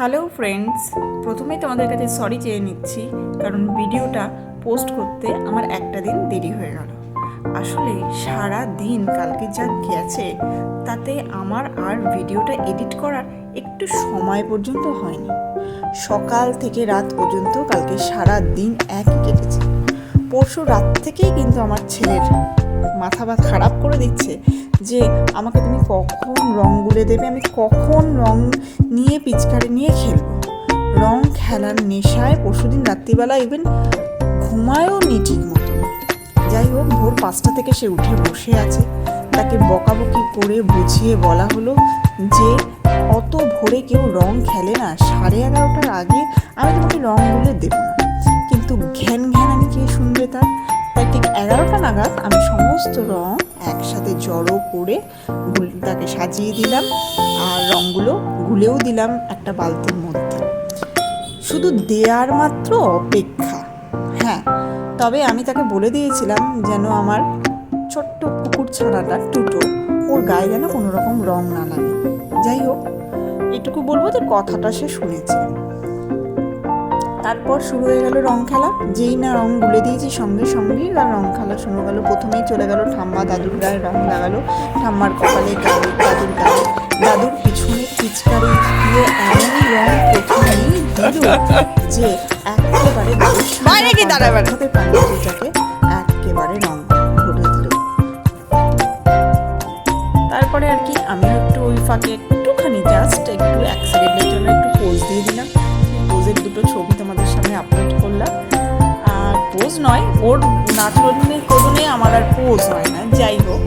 Hello friends প্রথমেই তোমাদের কাছে সরি চেয়ে নিচ্ছি, কারণ ভিডিওটা পোস্ট করতে আমার একটা দিন দেরি হয়ে গেল। আসলে সারা দিন কালকে যা গেছে, তাতে আমার আর ভিডিওটা এডিট করার একটু সময় পর্যন্ত হয়নি। সকাল থেকে রাত পর্যন্ত কালকে সারা দিন একই কেটেছে। পরশু রাত থেকেই কিন্তু আমার ছেলের মাথা বা খারাপ করে দিচ্ছে যে আমাকে তুমি কখন রং গুলে দেবে, আমি কখন রং নিয়ে পিচকারি নিয়ে খেলব? রং খেলার নেশায় পরশুদিন রাত্রিবেলা ইভেন ঘুমায়ও নি ঠিক মতো যাই হোক, ভোর পাঁচটা থেকে সে উঠে বসে আছে। তাকে বকাবকি করে বুঝিয়ে বলা হলো যে অত ভোরে কেউ রং খেলে না। সাড়ে এগারোটার আগে আমি তোমাকে রং গুলে দেবো না। কিন্তু ঘ্যান ঘ্যান আমি কে শুনবে তার? এগারোটা নাগাদ আমি সমস্ত রং একসাথে জড়ো করে গুল- তাকে সাজিয়ে দিলাম আর রঙগুলো গুলেও দিলাম একটা বালতির মধ্যে। শুধু দেয়ার মাত্র অপেক্ষা। হ্যাঁ তবে আমি তাকে বলে দিয়েছিলাম যেন আমার ছোট্ট কুকুর ছানাটা টুটো। ওর গায়ে যেন কোনো রকম রং না লাগে। যাই হোক, এটুকু বলব যে কথাটা সে শুনেছে। তারপর শুরু হয়ে গেল রং খেলা। যেই না রং গুলে দিয়েছি সঙ্গে সঙ্গেই আর রং খেলা শুরু গেল। প্রথমেই চলে গেল ঠাম্মা দাদুর গায়ে রং লাগালো। ঠাম্মার কপালে গায়ে দাদুর গায়ে। দাদুর পিছনে পিচকারি দিয়ে এমন রং প্রথমেই দিল যে একেবারে বাইরে গিয়ে দাঁড়া এবার। সাথে একেবারে রং ভরে দিল। তারপরে আর কি আমিও একটু ওই ফাঁকে একটুখানি জাস্ট একটু এক সেকেন্ডের জন্য একটু পোজ হয় না যাই হোক।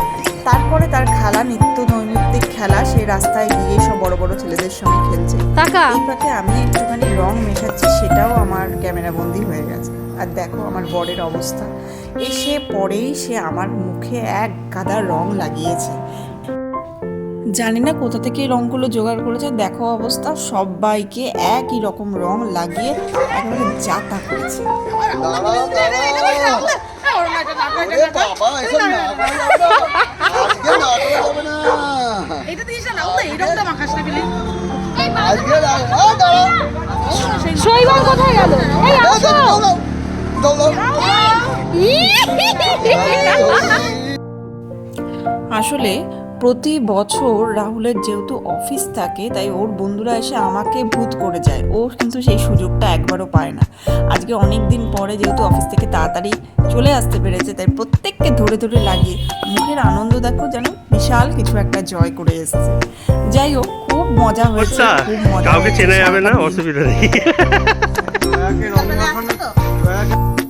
তারপরে তার খেলা নিত্য নৈমিত্তিক খেলা সে রাস্তায় গিয়ে সব বড় বড় ছেলেদের সঙ্গে খেলছে। টাকা এই ফাঁকে আমি একটুখানি রং মেশাচ্ছি সেটাও আমার ক্যামেরা বন্দি হয়ে গেছে। আর দেখো আমার বরের অবস্থা। এসে পরেই সে আমার মুখে এক গাদা রং লাগিয়েছে। জানি না কোথা থেকে এই রঙগুলো জোগাড় করেছে দেখো অবস্থা সবাইকে একই রকম রং লাগিয়ে একেবারে যাতা করেছে। শৈবাল কোথায় গেল এই। আসলে প্রতি বছর রাহুলের যেহেতু অফিস থাকে তাই ওর বন্ধুরা এসে আমাকে ভূত করে যায়। ও কিন্তু সেই সুযোগটা একবারও পায় না। আজকে অনেক দিন পরে যেহেতু অফিস থেকে তাড়াতাড়ি চলে আসতে পেরেছে তাই প্রত্যেককে ধরে ধরে লাগিয়ে মুখের আনন্দ দেখো যেন বিশাল কিছু একটা জয় করে এসেছে। যাই হোক খুব মজা হয়েছে আচ্ছা খুব মজা কাউকে চেনা যাবে না অসুবিধা নেই।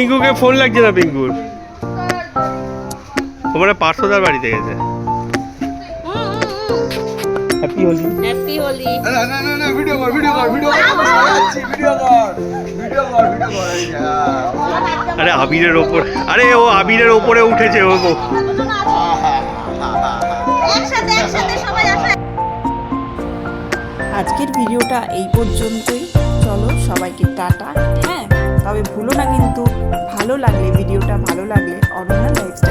পিঙ্কুকে ফোন লাগছে না পিঙ্কুর তোমার পার্শ্বদার বাড়িতে গেছে হ্যাপি হোলি হ্যাপি হোলি না, না, না, না, ভিডিও কর, ভিডিও কর, ভিডিও কর। ভিডিও কর। ভিডিও কর, ভিডিও কর। আরে আবিরের ওপর আরে ও আবিরের ওপরে উঠেছে ও ও। একসাথে একসাথে সবাই আসে আজকের ভিডিওটা এই পর্যন্তই চলো সবাইকে টাটা হ্যাঁ তবে ভুলো না কিন্তু ভালো লাগলে ভিডিওটা ভালো লাগলে অনন্য লাইফস্টাইল